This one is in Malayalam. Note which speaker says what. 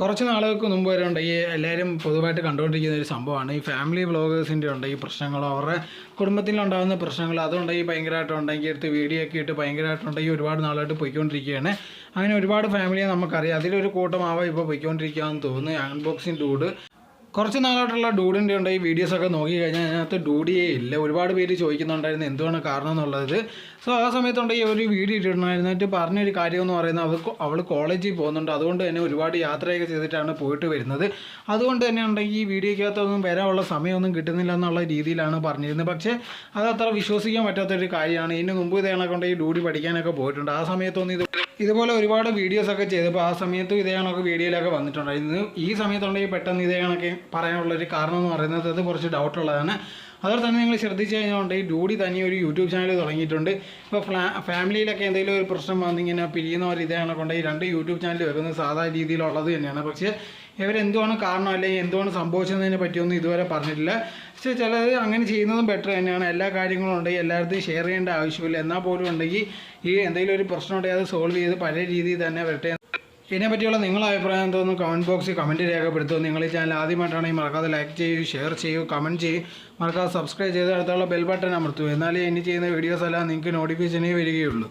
Speaker 1: കുറച്ച് നാളുകൾക്ക് മുമ്പ് വരെ ഉണ്ട് ഈ എല്ലാവരും പൊതുവായിട്ട് കണ്ടുകൊണ്ടിരിക്കുന്ന ഒരു സംഭവമാണ്. ഈ ഫാമിലി വ്ളോഗേഴ്സിന്റെ ഉണ്ട് ഈ പ്രശ്നങ്ങളോ അവരുടെ കുടുംബത്തിലുണ്ടാകുന്ന പ്രശ്നങ്ങൾ അതുണ്ടെങ്കിൽ ഭയങ്കരമായിട്ട് ഉണ്ടെങ്കിൽ എടുത്ത് വീഡിയോ ഒക്കെ ഇട്ട് ഭയങ്കരമായിട്ടുണ്ടെങ്കിൽ ഒരുപാട് നാളായിട്ട് പോയിക്കൊണ്ടിരിക്കുകയാണ്. അങ്ങനെ ഒരുപാട് ഫാമിലിയെ നമുക്കറിയാം. അതിലൊരു കൂട്ടമാവാം ഇപ്പോൾ പോയിക്കൊണ്ടിരിക്കുകയെന്ന് തോന്നുന്നു. അൺബോക്സിന്റെ ഡൂഡ് കുറച്ച് നാളായിട്ടുള്ള ഡൂഡിന്റെ ഉണ്ട് ഈ വീഡിയോസൊക്കെ നോക്കി കഴിഞ്ഞാൽ അതിനകത്ത് ഡൂഡിയേ ഇല്ല. ഒരുപാട് പേര് ചോദിക്കുന്നുണ്ടായിരുന്നു എന്തുവാണ് കാരണം എന്നുള്ളത്. സോ ആ സമയത്തുണ്ട് ഈ ഒരു വീഡിയോ ഇട്ടിട്ടുണ്ടായിരുന്നിട്ട് പറഞ്ഞൊരു കാര്യം എന്ന് പറയുന്നത് അവൾ അവൾ കോളേജിൽ പോകുന്നുണ്ട്. അതുകൊണ്ട് തന്നെ ഒരുപാട് യാത്രയൊക്കെ ചെയ്തിട്ടാണ് പോയിട്ട് വരുന്നത്. അതുകൊണ്ട് തന്നെ ഉണ്ടെങ്കിൽ ഈ വീഡിയോയ്ക്കകത്തൊന്നും വരാനുള്ള സമയമൊന്നും കിട്ടുന്നില്ല എന്നുള്ള രീതിയിലാണ് പറഞ്ഞിരുന്നത്. പക്ഷേ അത് അത്ര വിശ്വസിക്കാൻ പറ്റാത്തൊരു കാര്യമാണ്. ഇതിന് മുമ്പ് ഇതേ കണക്കൊണ്ട് ഈ ഡൂഡി പഠിക്കാനൊക്കെ പോയിട്ടുണ്ട്. ആ സമയത്തൊന്നും ഇത് ഇതുപോലെ ഒരുപാട് വീഡിയോസ് ഒക്കെ ചെയ്തപ്പോൾ ആ സമയത്തും ഇതേ കണക്ക് വീഡിയോയിലൊക്കെ വന്നിട്ടുണ്ടായിരുന്നു ഈ സമയത്തുണ്ടെങ്കിൽ പെട്ടെന്ന് ഇതേ കണക്ക് പറയാനുള്ളൊരു കാരണം എന്ന് പറയുന്നത് അത് കുറച്ച് ഡൗട്ടുള്ളതാണ് അതുപോലെ തന്നെ നിങ്ങൾ ശ്രദ്ധിച്ചു കഴിഞ്ഞാൽ ഡൂഡി തന്നെ ഒരു യൂട്യൂബ് ചാനൽ തുടങ്ങിയിട്ടുണ്ട്. ഇപ്പോൾ ഫാമിലിയിലൊക്കെ എന്തെങ്കിലും ഒരു പ്രശ്നം വന്നിങ്ങനെ പിരിയുന്നവർ ഇതേ കണക്കുണ്ടെങ്കിൽ രണ്ട് യൂട്യൂബ് ചാനൽ വെക്കുന്നത് സാധാരണ രീതിയിലുള്ളത് തന്നെയാണ്. പക്ഷേ ഇവരെന്തുവാണ് കാരണം അല്ലെങ്കിൽ എന്തുവാണ് സംഭവിച്ചതിനെ പറ്റിയൊന്നും ഇതുവരെ പറഞ്ഞിട്ടില്ല. പക്ഷേ ചിലത് അങ്ങനെ ചെയ്യുന്നതും ബെറ്റർ തന്നെയാണ്. എല്ലാ കാര്യങ്ങളും ഉണ്ടെങ്കിൽ എല്ലായിടത്തും ഷെയർ ചെയ്യേണ്ട ആവശ്യമില്ല. എന്നാൽ പോലും ഉണ്ടെങ്കിൽ ഈ എന്തെങ്കിലും ഒരു പ്രശ്നം ഉണ്ടെങ്കിൽ അത് സോൾവ് ചെയ്ത് പല രീതിയിൽ തന്നെ വരട്ടെ. ഇതിനെപ്പറ്റിയുള്ള നിങ്ങളുടെ അഭിപ്രായം എന്തോന്ന് കമന്റ് ബോക്സിൽ കമന്റ് രേഖപ്പെടുത്തുക. നിങ്ങൾ ഈ ചാനൽ ആദ്യമായിട്ടാണെങ്കിൽ മറക്കാതെ ലൈക്ക് ചെയ്യൂ ഷെയർ ചെയ്യൂ കമന്റ് ചെയ്യൂ. മറക്കാതെ സബ്സ്ക്രൈബ് ചെയ്ത് അടുത്തുള്ള ബെൽ ബട്ടൺ അമർത്തൂ എന്നാലേ ഇനി ചെയ്യുന്ന വീഡിയോസ് എല്ലാം നിങ്ങൾക്ക് നോട്ടിഫിക്കേഷനേ വരികയുള്ളൂ.